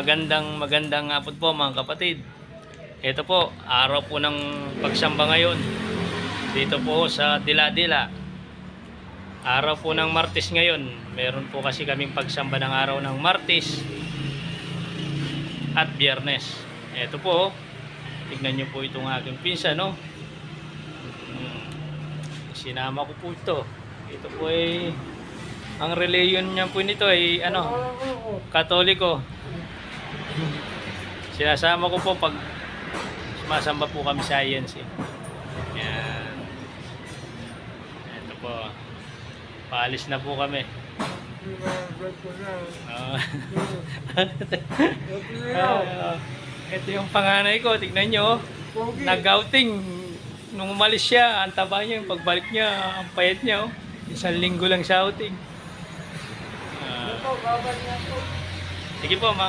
magandang magandang hapon po mga kapatid. Ito po, araw po ng pagsamba ngayon. Dito po sa Dila-Dila. Araw po ng Martes ngayon. Meron po kasi kaming pagsamba ng araw ng Martes at Biyernes. Ito po, tignan nyo po itong aking pinsa, no? Hmm. Sinama ko po ito. Ito po ay ang religion niya po nito ay ano, Katoliko. Sinasama ko po pag sumasamba po kami sa INC. Yan. Ito po. Paalis na po kami. Ah. Ah, ito yung panganay ko. Tignan nyo. Nag-outing. Nung umalis siya, ang taba niya. Yung pagbalik niya, ang payat niya. Oh. Isang linggo lang sa outing. Ah, sige po, mga